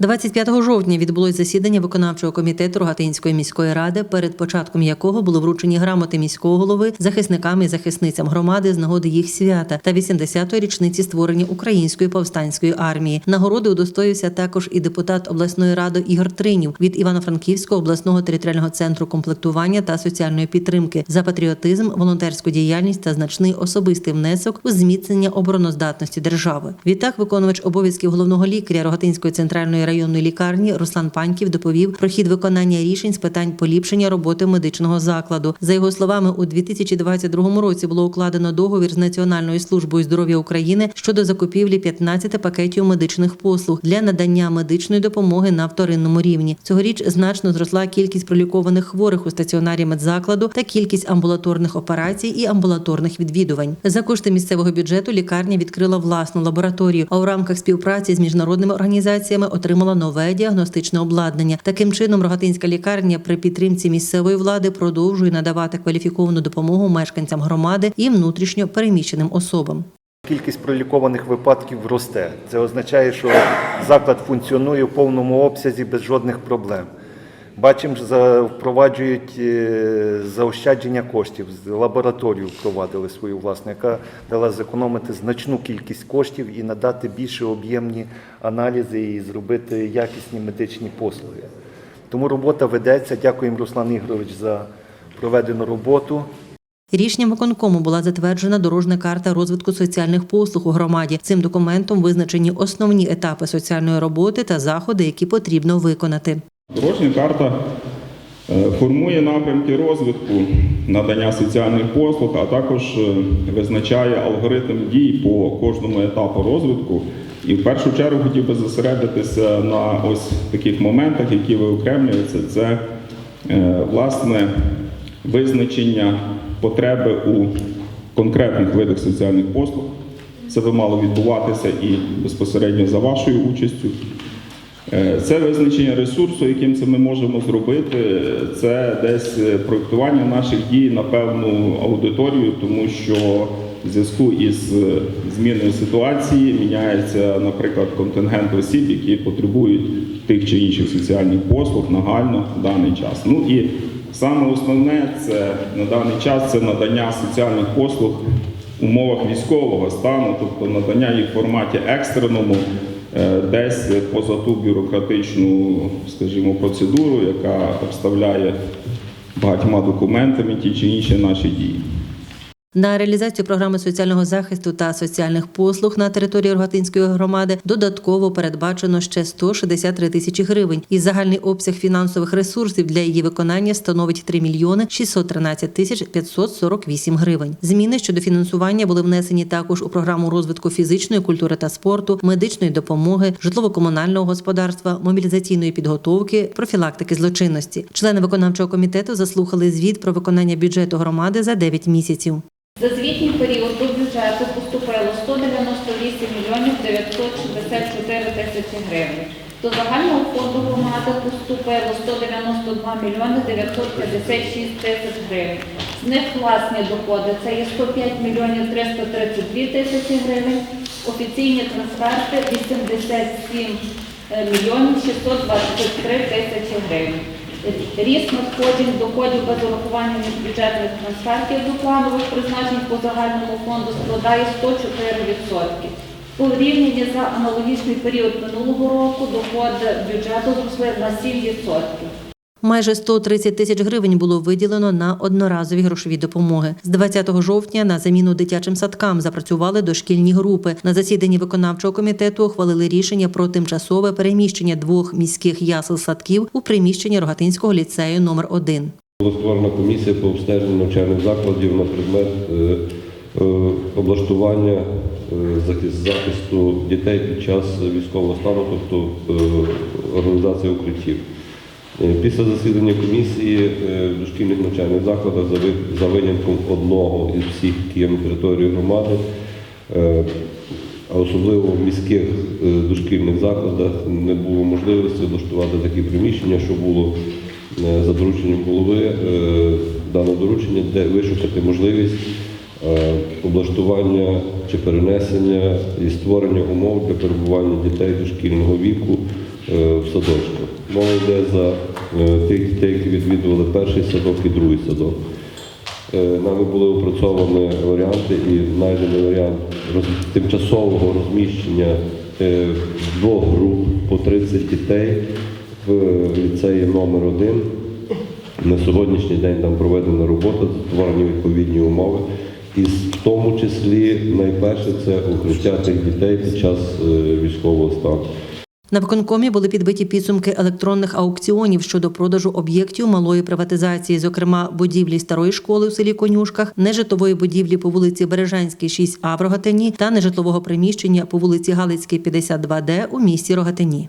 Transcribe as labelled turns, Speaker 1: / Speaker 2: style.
Speaker 1: 25 жовтня відбулось засідання виконавчого комітету Рогатинської міської ради, перед початком якого було вручені грамоти міського голови захисникам і захисницям громади з нагоди їх свята та 80-ї річниці створення української повстанської армії. Нагороди удостоївся також і депутат обласної ради Ігор Тринів від Івано-Франківського обласного територіального центру комплектування та соціальної підтримки за патріотизм, волонтерську діяльність та значний особистий внесок у зміцнення обороноздатності держави. Відтак, виконувач обов'язків головного лікаря Рогатинської центральної районної лікарні Руслан Паньків доповів про хід виконання рішень з питань поліпшення роботи медичного закладу. За його словами, у 2022 році було укладено договір з Національною службою здоров'я України щодо закупівлі 15 пакетів медичних послуг для надання медичної допомоги на вторинному рівні. Цьогоріч значно зросла кількість пролікованих хворих у стаціонарі медзакладу та кількість амбулаторних операцій і амбулаторних відвідувань. За кошти місцевого бюджету лікарня відкрила власну лабораторію, а у рамках співпраці з міжнародними організаціями отримала нове діагностичне обладнання. Таким чином, рогатинська лікарня при підтримці місцевої влади продовжує надавати кваліфіковану допомогу мешканцям громади і внутрішньо переміщеним особам.
Speaker 2: Кількість пролікованих випадків росте. Це означає, що заклад функціонує в повному обсязі без жодних проблем. Бачимо, за- впроваджують е, заощадження коштів. Лабораторію впровадили свою власну, яка дала зекономити значну кількість коштів і надати більше об'ємні аналізи і зробити якісні медичні послуги. Тому робота ведеться. Дякуємо, Руслан Ігорович, за проведену роботу.
Speaker 1: Рішенням виконкому була затверджена дорожна карта розвитку соціальних послуг у громаді. Цим документом визначені основні етапи соціальної роботи та заходи, які потрібно виконати.
Speaker 3: Дорожня карта е, формує напрямки розвитку надання соціальних послуг, а також е, визначає алгоритм дій по кожному етапу розвитку. І в першу чергу хотів би зосередитися на ось таких моментах, які виокремлюються. Це е, власне визначення потреби у конкретних видах соціальних послуг. Це би мало відбуватися і безпосередньо за вашою участю. Е, Це визначення ресурсу, яким це ми можемо зробити. Це десь е, проєктування наших дій на певну аудиторію, тому що в зв'язку із е, зміною ситуації міняється, наприклад, контингент осіб, які потребують тих чи інших соціальних послуг нагально в даний час. Ну і саме основне це на даний час це надання соціальних послуг в умовах військового стану, тобто надання їх в форматі екстреному десь поза ту бюрократичну, скажімо, процедуру, яка обставляє багатьма документами ті чи інші наші дії.
Speaker 1: На реалізацію програми соціального захисту та соціальних послуг на території Рогатинської громади додатково передбачено ще 163 тисячі гривень. І загальний обсяг фінансових ресурсів для її виконання становить 3 мільйони 613 тисяч 548 гривень. Зміни щодо фінансування були внесені також у програму розвитку фізичної культури та спорту, медичної допомоги, житлово-комунального господарства, мобілізаційної підготовки, профілактики злочинності. Члени виконавчого комітету заслухали звіт про виконання бюджету громади за 9 місяців.
Speaker 4: За звітній період до бюджету поступило 198 мільйонів 964 тисячі гривень. До загального фонду громади поступило 192 мільйони 956 тисяч гривень. З них власні доходи це є 105 мільйонів 332 тисячі гривень, офіційні трансферти 87 мільйонів 623 тисячі гривень. Ріст надходжень доходів без урахування міжбюджетних трансфертів до планових призначень по загальному фонду складає 104%. Порівняння за аналогічний період минулого року доходи бюджету зросли на 7%.
Speaker 1: Майже 130 тисяч гривень було виділено на одноразові грошові допомоги. З 20 жовтня на заміну дитячим садкам запрацювали дошкільні групи. На засіданні виконавчого комітету ухвалили рішення про тимчасове переміщення двох міських ясел садків у приміщення Рогатинського ліцею номер 1
Speaker 5: Була створена комісія по обстеженню навчальних закладів на предмет е, е, облаштування е, захисту дітей під час військового стану, тобто організація укриттів. Е, Після засідання комісії е, в дошкільних навчальних закладах за винятком одного із всіх, які є на території громади, е, а особливо в міських дошкільних закладах не було можливості облаштувати такі приміщення, що було за дорученням голови дане доручення, де вишукати можливість облаштування чи перенесення і створення умов для перебування дітей дошкільного віку в садочку. Мова йде за е, тих дітей, які відвідували перший садок і другий садок. Е, Нами були опрацьовані варіанти і знайдений варіант тимчасового розміщення е, двох груп по 30 дітей в ліцеї номер 1 На сьогоднішній день там проведена робота, створені відповідні умови. І в тому числі найперше це укриття тих дітей під час е, військового стану.
Speaker 1: На виконкомі були підбиті підсумки електронних аукціонів щодо продажу об'єктів малої приватизації, зокрема будівлі старої школи у селі Конюшках, нежитлової будівлі по вулиці Бережанській, 6А в Рогатині та нежитлового приміщення по вулиці Галицькій, 52Д у місті Рогатині.